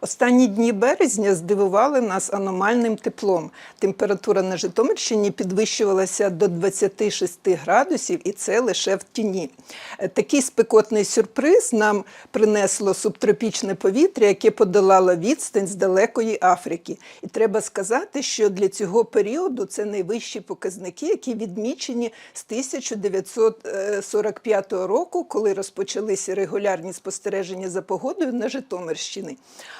Останні дні березня здивували нас аномальним теплом. Температура на Житомирщині підвищувалася до 26 градусів, і це лише в тіні. Е, Такий спекотний сюрприз нам принесло субтропічне повітря, яке подолало відстань з далекої Африки. І треба сказати, що для цього періоду це найвищі показники, які відмічені з 1945 року, коли розпочалися регулярні спостереження за погодою на Житомирщині.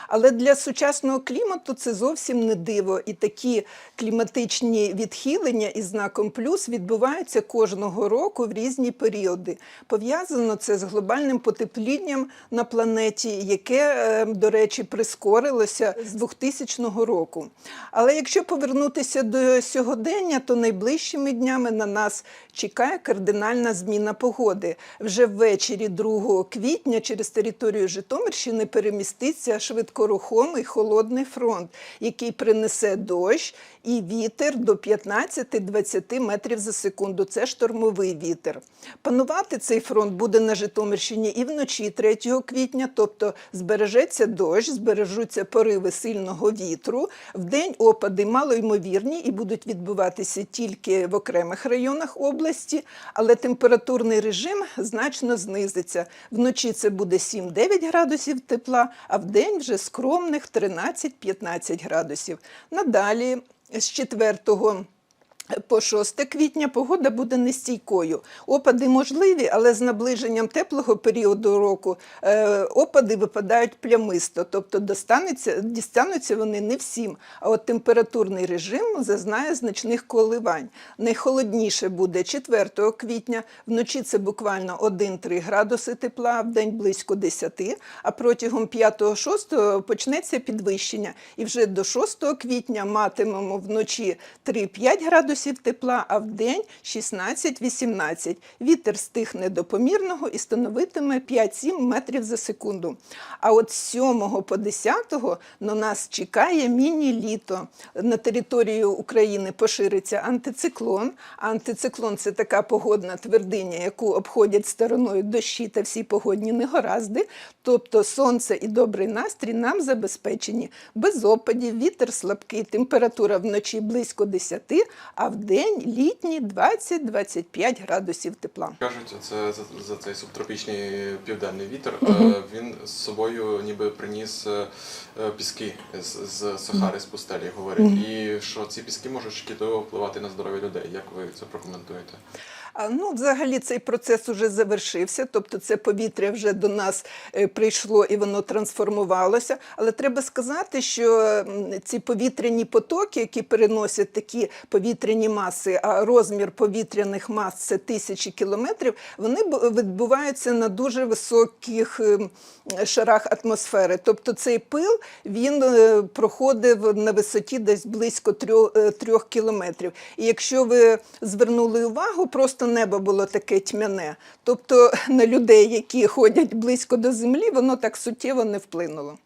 Але для сучасного клімату це зовсім не диво, і такі кліматичні відхилення із знаком плюс відбуваються кожного року в різні періоди. Пов'язано це з глобальним потеплінням на планеті, яке, е, до речі, прискорилося з 2000 року. Але якщо повернутися до сьогодення, то найближчими днями на нас чекає кардинальна зміна погоди. Вже ввечері 2 квітня через територію Житомирщини переміститься швидкорухомий холодний фронт, який принесе дощ і вітер до 15-20 метрів за секунду. Це штормовий вітер. Панувати цей фронт буде на Житомирщині і вночі 3 квітня, тобто збережеться дощ, збережуться пориви сильного вітру. Вдень опади малоймовірні і будуть відбуватися тільки в окремих районах області, але температурний режим значно знизиться. Вночі це буде 7-9 градусів тепла, а вдень вже скромних 13-15 градусів. Надалі з 4 по 6 квітня погода буде нестійкою. Опади можливі, але з наближенням теплого періоду року е, опади випадають плямисто, тобто дістануться вони не всім. А от температурний режим зазнає значних коливань. Найхолодніше буде 4 квітня, вночі це буквально 1-3 градуси тепла, а вдень близько 10, а протягом 5-6 почнеться підвищення. І вже до 6 квітня матимемо вночі 3-5 градусів тепла, а вдень 16-18. Вітер стихне до помірного і становитиме 5-7 метрів за секунду. А от з 7 по 10 на нас чекає міні-літо. На територію України пошириться антициклон. Антициклон це така погодна твердиня, яку обходять стороною дощі та всі погодні негаразди. Тобто сонце і добрий настрій нам забезпечені. Без опадів, вітер слабкий, температура вночі близько 10, а в день літні 20-25 градусів тепла. Кажуть, це за, за цей субтропічний південний вітер. е, Він з собою ніби приніс е, е, піски з, з Сахари, з пустелі, говорять. І що ці піски можуть шкідливо впливати на здоров'я людей. Як ви це прокоментуєте? А, Ну, взагалі, цей процес уже завершився, тобто це повітря вже до нас прийшло і воно трансформувалося. Але треба сказати, що ці повітряні потоки, які переносять такі повітряні маси, а розмір повітряних мас це тисячі кілометрів, вони відбуваються на дуже високих ем, шарах атмосфери. Тобто цей пил він е, проходив на висоті десь близько трьох, е, трьох кілометрів. І якщо ви звернули увагу, просто небо було таке тьмяне. Тобто на людей, які ходять близько до землі, воно так суттєво не вплинуло.